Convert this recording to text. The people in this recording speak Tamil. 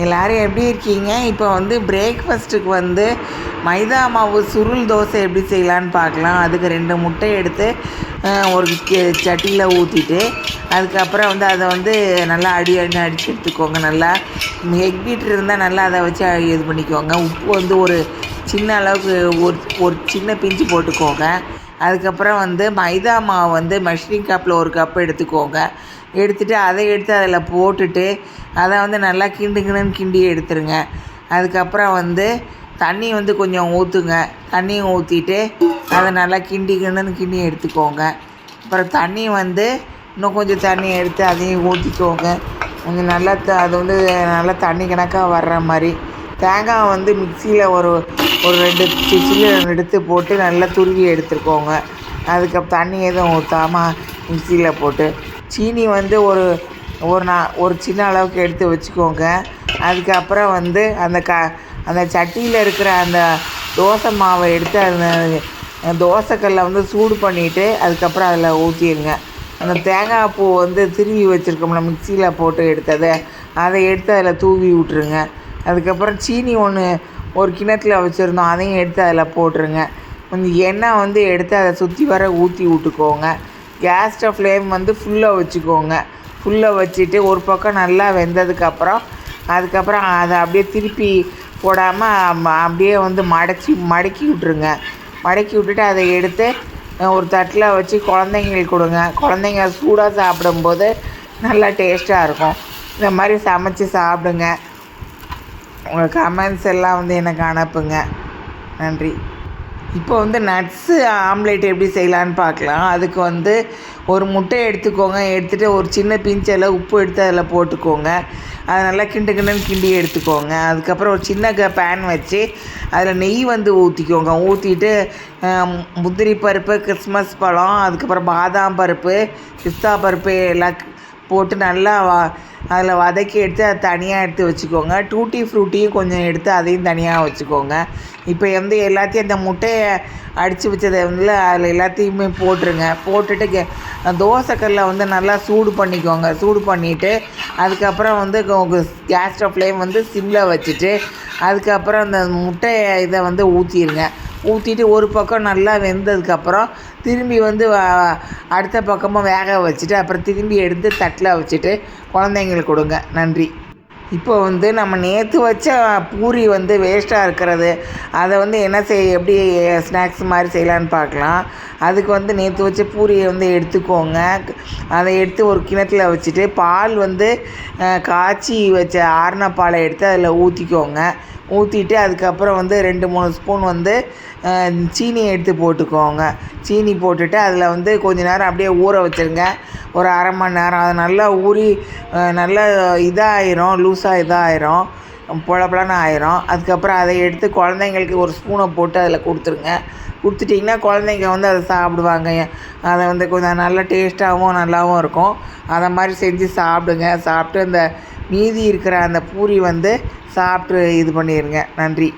எல்லோரும் எப்படி இருக்கீங்க? இப்போ வந்து பிரேக்ஃபஸ்ட்டுக்கு வந்து மைதா மாவு சுருள் தோசை எப்படி செய்யலான்னு பார்க்கலாம். அதுக்கு ரெண்டு முட்டை எடுத்து ஒரு சட்டியில் ஊற்றிட்டு அதுக்கப்புறம் வந்து அதை வந்து நல்லா அடி அடி அடிச்சு எடுத்துக்கோங்க. நல்லா எக் பீட்டர் இருந்தால் நல்லா அதை வச்சு இது பண்ணிக்கோங்க. உப்பு வந்து ஒரு சின்ன அளவுக்கு ஒரு ஒரு சின்ன பிஞ்சு போட்டுக்கோங்க. அதுக்கப்புறம் வந்து மைதா மாவு வந்து மெஷரிங் கப்பில் ஒரு கப் எடுத்துக்கோங்க. எடுத்துட்டு அதை எடுத்து அதில் போட்டுட்டு அதை வந்து நல்லா கிண்டுங்கன்னு கிண்டி எடுத்துருங்க. அதுக்கப்புறம் வந்து தண்ணி வந்து கொஞ்சம் ஊற்றுங்க தண்ணியும் ஊற்றிட்டு அதை நல்லா கிண்டிக்கணும்னு கிண்டி எடுத்துக்கோங்க. அப்புறம் தண்ணி வந்து இன்னும் கொஞ்சம் தண்ணி எடுத்து அதையும் ஊற்றிக்கோங்க கொஞ்சம் நல்லா த அது வந்து நல்லா தண்ணி கணக்காக வர்ற மாதிரி. தேங்காய் வந்து மிக்சியில் ஒரு ஒரு ரெண்டு சில்லு எடுத்து போட்டு நல்லா துருவி எடுத்துக்கோங்க. அதுக்கப்புறம் தண்ணி எதுவும் ஊற்றாமல் மிக்சியில் போட்டு. சீனி வந்து ஒரு ஒரு நா ஒரு சின்ன அளவுக்கு எடுத்து வச்சுக்கோங்க. அதுக்கப்புறம் வந்து அந்த க அந்த சட்டியில் இருக்கிற அந்த தோசை மாவை எடுத்து அந்த தோசைக்கல்லை வந்து சூடு பண்ணிவிட்டு அதுக்கப்புறம் அதில் ஊற்றிடுங்க அந்த தேங்காய் பூ வந்து திருவி வச்சுருக்கோம்ல மிக்சியில் போட்டு எடுத்ததை அதை எடுத்து அதில் தூவி விட்ருங்க அதுக்கப்புறம் சீனி ஒன்று ஒரு கிணத்துல வச்சுருந்தோம் அதையும் எடுத்து அதில் போட்டுருங்க. கொஞ்சம் எண்ணெய் வந்து எடுத்து அதை சுற்றி வர ஊற்றி விட்டுக்கோங்க. கேஸ் ஃப்ளேம் வந்து ஃபுல்லாக வச்சுக்கோங்க. ஃபுல்லாக வச்சுட்டு ஒரு பக்கம் நல்லா வெந்ததுக்கப்புறம் அதுக்கப்புறம் அதை அப்படியே திருப்பி போடாமல் அப்படியே வந்து மடச்சி மடக்கி விட்ருங்க மடக்கி விட்டுட்டு அதை எடுத்து ஒரு தட்டில் வச்சு குழந்தைங்களுக்கு கொடுங்க. குழந்தைங்க சூடாக சாப்பிடும்போது நல்லா டேஸ்ட்டாக இருக்கும். இந்த மாதிரி சமைச்சு சாப்பிடுங்க. உங்கள் கமெண்ட்ஸ் எல்லாம் வந்து எனக்கு அனுப்புங்க. நன்றி. இப்போ வந்து நட்ஸு ஆம்லேட் எப்படி செய்யலான்னு பார்க்கலாம். அதுக்கு வந்து ஒரு முட்டை எடுத்துக்கோங்க. எடுத்துகிட்டு ஒரு சின்ன பிஞ்சில் உப்பு எடுத்து அதில் போட்டுக்கோங்க. அதை நல்லா கிண்டு கிண்டுன்னு கிண்டி எடுத்துக்கோங்க. அதுக்கப்புறம் ஒரு சின்ன க பேன் வச்சு அதில் நெய் வந்து ஊற்றிக்கோங்க ஊற்றிட்டு முந்திரி பருப்பு கிறிஸ்மஸ் பழம் அதுக்கப்புறம் பாதாம் பருப்பு பிஸ்தா பருப்பு எல்லாம் போட்டு நல்லா வா அதில் வதக்கி எடுத்து அதை தனியாக எடுத்து வச்சுக்கோங்க. டூட்டி ஃப்ரூட்டியும் கொஞ்சம் எடுத்து அதையும் தனியாக வச்சுக்கோங்க. இப்போ வந்து எல்லாத்தையும் அந்த முட்டையை அடித்து வச்சதை வந்து அதில் எல்லாத்தையுமே போட்டுருங்க. போட்டுட்டு கே தோசைக்கல்லை வந்து நல்லா சூடு பண்ணிக்கோங்க. சூடு பண்ணிவிட்டு அதுக்கப்புறம் வந்து கேஸ் ஸ்டவ் ஃப்ளேம் வந்து சிம்மில் வச்சுட்டு அதுக்கப்புறம் அந்த முட்டையை இதை வந்து ஊற்றிடுங்க ஊற்றிட்டு ஒரு பக்கம் நல்லா வெந்ததுக்கப்புறம் திரும்பி வந்து அடுத்த பக்கமும் வேக வச்சுட்டு அப்புறம் திரும்பி எடுத்து தட்டில் வச்சுட்டு குழந்தைங்களுக்கு கொடுங்க. நன்றி. இப்போ வந்து நம்ம நேற்று வச்ச பூரி வந்து வேஸ்ட்டாக இருக்கிறது. அதை வந்து என்ன செய்ய எப்படி ஸ்நாக்ஸ் மாதிரி செய்யலான்னு பார்க்கலாம். அதுக்கு வந்து நேற்று வச்ச பூரியை வந்து எடுத்துக்கோங்க. அதை எடுத்து ஒரு கிணத்துல வச்சுட்டு பால் வந்து காய்ச்சி வச்ச ஆறின பாலை எடுத்து அதில் ஊற்றிக்கோங்க ஊற்றிட்டு அதுக்கப்புறம் வந்து ரெண்டு மூணு ஸ்பூன் வந்து சீனியை எடுத்து போட்டுக்கோங்க. சீனி போட்டுட்டு அதில் வந்து கொஞ்ச நேரம் அப்படியே ஊற வச்சுருங்க. ஒரு அரை மணி நேரம். அது நல்லா ஊறி நல்லா இதாகிரும் லூஸாக இதாகிரும் புழப்பலன்னு ஆயிரும். அதுக்கப்புறம் அதை எடுத்து குழந்தைங்களுக்கு ஒரு ஸ்பூனை போட்டு அதில் கொடுத்துருங்க. கொடுத்துட்டிங்கன்னா குழந்தைங்க வந்து அதை சாப்பிடுவாங்க. அதை வந்து கொஞ்சம் நல்லா டேஸ்ட்டாகவும் நல்லாவும் இருக்கும். அதை மாதிரி செஞ்சு சாப்பிடுங்க. சாப்பிட்டு அந்த மீதி இருக்கிற அந்த பூரி வந்து சாப்பிட்டு இது பண்ணிடுங்க நன்றி.